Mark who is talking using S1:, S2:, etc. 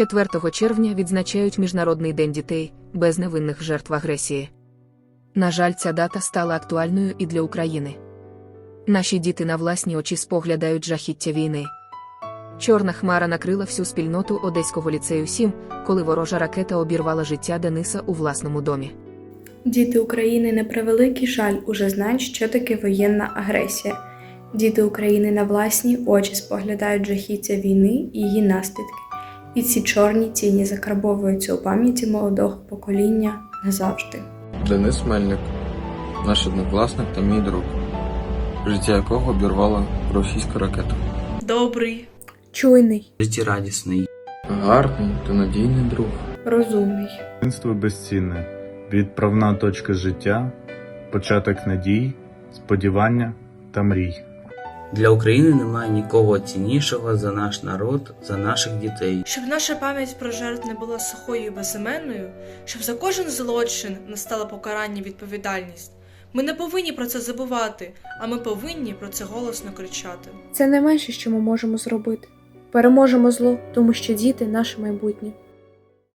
S1: 4 червня відзначають Міжнародний день дітей без невинних жертв агресії. На жаль, ця дата стала актуальною і для України. Наші діти на власні очі споглядають жахіття війни. Чорна хмара накрила всю спільноту Одеського ліцею 7, коли ворожа ракета обірвала життя Дениса у власному домі.
S2: Діти України на превеликий жаль уже знають, що таке воєнна агресія. Діти України на власні очі споглядають жахіття війни і її наслідки. І ці чорні тіні закарбовуються у пам'яті молодого покоління назавжди.
S3: Денис Мельник, наш однокласник та мій друг, життя якого обірвала російська ракета.
S2: Добрий, чуйний,
S4: життєрадісний,
S3: Гарний та надійний друг.
S2: розумний.
S5: Дитинство безцінне, відправна точка життя, початок надій, сподівання та мрій.
S4: Для України немає нікого ціннішого за наш народ, за наших дітей.
S6: Щоб наша пам'ять про жертв не була сухою і безіменною, щоб за кожен злочин настало покарання відповідальність. Ми не повинні про це забувати, а ми повинні про це голосно кричати.
S2: Це найменше, що ми можемо зробити. Переможемо зло, тому що діти наше майбутнє.